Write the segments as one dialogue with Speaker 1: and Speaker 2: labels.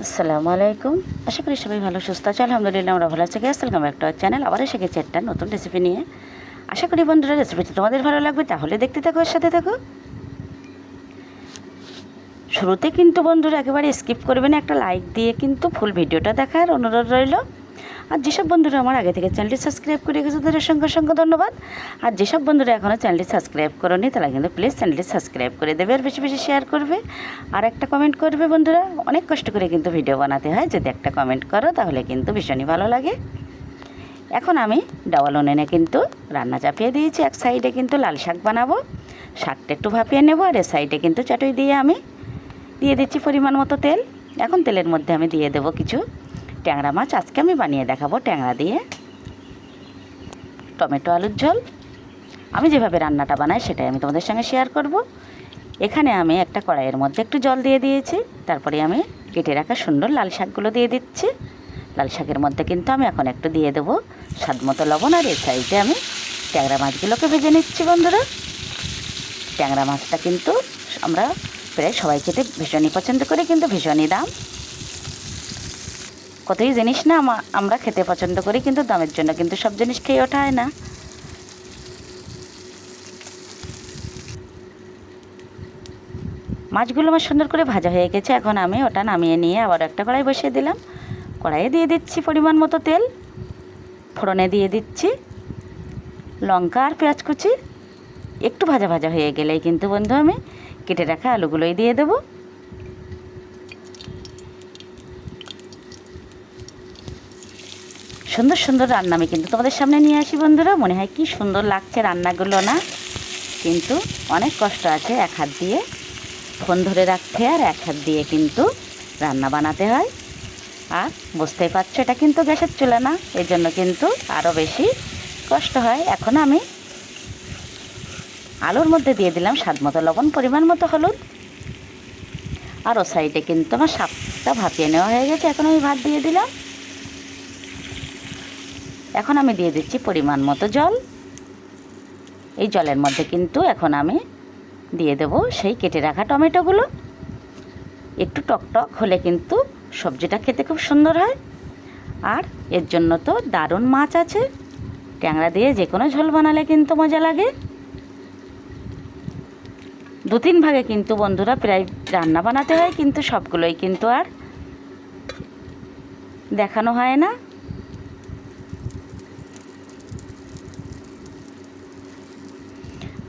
Speaker 1: আসসালামু আলাইকুম। আশা করি সবাই ভালো, সুস্থ আছে। আলহামদুলিল্লাহ আমরা ভালো আছি। ওয়েলকাম একটা চ্যানেল আবার এসে গেছে একটা নতুন রেসিপি নিয়ে। আশা করি বন্ধুরা রেসিপিটি তোমাদের ভালো লাগবে, তাহলে দেখতে থাকো, এর সাথে থাকো। শুরুতে কিন্তু বন্ধুরা একেবারে স্কিপ করবে না, একটা লাইক দিয়ে কিন্তু ফুল ভিডিওটা দেখার অনুরোধ রইল। আর যেসব বন্ধুরা আমার আগে থেকে চ্যানেলটি সাবস্ক্রাইব করে রেখেছে, তাদের অসংখ্য অসংখ্য ধন্যবাদ। আর যেসব বন্ধুরা এখনও চ্যানেলটি সাবস্ক্রাইব করোনি, তারা কিন্তু প্লিজ চ্যানেলটি সাবস্ক্রাইব করে দেবে আর বেশি বেশি শেয়ার করবে। আর একটা কমেন্ট করবে বন্ধুরা, অনেক কষ্ট করে কিন্তু ভিডিও বানাতে হয়, যদি একটা কমেন্ট করো তাহলে কিন্তু ভীষণই ভালো লাগে। এখন আমি ডাবল উনুনে কিন্তু রান্না চাপিয়ে দিয়েছি, এক সাইডে কিন্তু লাল শাক বানাবো, শাকটা একটু ভাপিয়ে নেব, আর এ সাইডে কিন্তু চাটুই দিয়ে আমি দিয়ে দিচ্ছি পরিমাণ মতো তেল। এখন তেলের মধ্যে আমি দিয়ে দেবো কিছু ট্যাংরা মাছ আজকে আমি বানিয়ে দেখাবো ট্যাংরা দিয়ে। টমেটো, আলুর ঝোল। আমি যেভাবে রান্নাটা বানাই সেটাই আমি তোমাদের সঙ্গে শেয়ার করব। এখানে আমি একটা কড়াইয়ের মধ্যে একটু জল দিয়ে দিয়েছি। তারপরে আমি কেটে রাখা সুন্দর লাল শাকগুলো দিয়ে দিচ্ছি। লাল শাকের মধ্যে কিন্তু আমি এখন একটু দিয়ে দেবো স্বাদ মতো লবণ আর এই সাইডে আমি ট্যাংরা মাছগুলোকে ভেজে নিচ্ছি বন্ধুরা। ট্যাংরা মাছটা কিন্তু আমরা প্রায় সবাই খেতে ভীষণই পছন্দ করি, কিন্তু ভীষণই দাম। কতই জিনিস না, আমা- আমরা খেতে পছন্দ করি কিন্তু দামের জন্য, কিন্তু সব জিনিস খেয়ে ওঠা হয় না। মাছগুলো আমার সুন্দর করে ভাজা হয়ে গেছে, এখন আমি ওটা নামিয়ে নিয়ে আবার একটা কড়াই বসিয়ে দিলাম। কড়াইয়ে দিয়ে দিচ্ছি পরিমাণ মতো তেল, ফোড়নে দিয়ে দিচ্ছি লঙ্কা আর পেঁয়াজ কুচি। একটু ভাজা ভাজা হয়ে গেলেই কিন্তু বন্ধু আমি কেটে রাখা আলুগুলোই দিয়ে দেবো। সুন্দর সুন্দর রান্না আমি কিন্তু তোমাদের সামনে নিয়ে আসি বন্ধুরা। মনে হয় কি সুন্দর লাগছে রান্নাগুলো না? কিন্তু অনেক কষ্ট আছে এক হাত দিয়ে ফোন ধরে রাখতে আর এক হাত দিয়ে কিন্তু রান্না বানাতে হয়। আর বুঝতেই পারছ, এটা কিন্তু গ্যাসের চুলা না এই জন্য কিন্তু আরও বেশি কষ্ট হয়। এখন আমি আলুর মধ্যে দিয়ে দিলাম স্বাদ মতো লবণ, পরিমাণ মতো হলুদ। আর ও সাইডে কিন্তু আমার সাপটা ভাপিয়ে নেওয়া হয়ে গেছে, এখন আমি ভাত দিয়ে দিলাম। এখন আমি দিয়ে দিচ্ছি পরিমাণ মতো জল। এই জলের মধ্যে কিন্তু এখন আমি দিয়ে দেবো সেই কেটে রাখা টমেটোগুলো। একটু টকটক হলে কিন্তু সবজিটা খেতে খুব সুন্দর হয়। আর এর জন্য তো দারুণ মাছ আছে। ট্যাংরা দিয়ে যে কোনো ঝোল বানালে কিন্তু মজা লাগে। দু তিন ভাগে কিন্তু বন্ধুরা প্রায় রান্না বানাতে হয়, কিন্তু সবগুলোই কিন্তু আর দেখানো হয় না।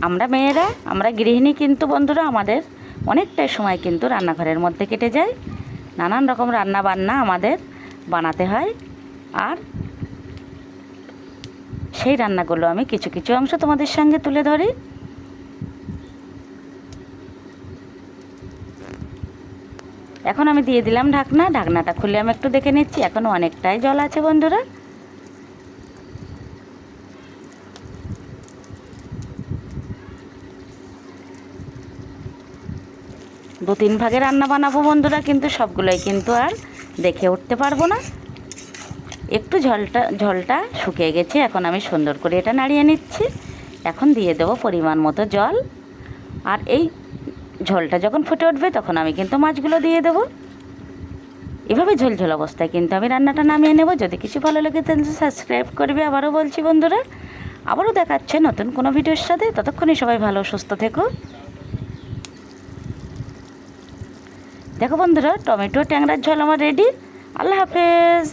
Speaker 1: আমরা মেয়েরা, আমরা গৃহিণী কিন্তু বন্ধুরা, আমাদের অনেকটাই সময় কিন্তু রান্নাঘরের মধ্যে কেটে যায়। নানান রকম রান্না বান্না আমাদের বানাতে হয়। আর সেই রান্নাগুলো আমি কিছু কিছু অংশ তোমাদের সঙ্গে তুলে ধরি। এখন আমি দিয়ে দিলাম ঢাকনা। ঢাকনাটা খুলে আমি একটু দেখে নিচ্ছি। এখনও অনেকটাই জল আছে বন্ধুরা। দু তিন ভাগে রান্না বানাবো বন্ধুরা, কিন্তু সবগুলোই কিন্তু আর দেখে উঠতে পারব না। একটু ঝলটা ঝলটা শুকিয়ে গেছে, এখন আমি সুন্দর করে এটা নাড়িয়ে নিচ্ছি। এখন দিয়ে দেবো পরিমাণ মতো জল। আর এই ঝোলটা যখন ফুটে উঠবে, তখন আমি কিন্তু মাছগুলো দিয়ে দেবো। এভাবে ঝোল ঝোল অবস্থায় কিন্তু আমি রান্নাটা নামিয়ে নেব। যদি কিছু ভালো লাগে তাহলে সাবস্ক্রাইব করবে। আবারও বলছি বন্ধুরা, আবারও দেখাচ্ছে নতুন কোনো ভিডিওর সাথে। ততক্ষণই সবাই ভালো, সুস্থ থেকো। দেখো বন্ধুরা টমেটো ট্যাংরার ঝোল আমার রেডি আল্লাহ হাফেজ।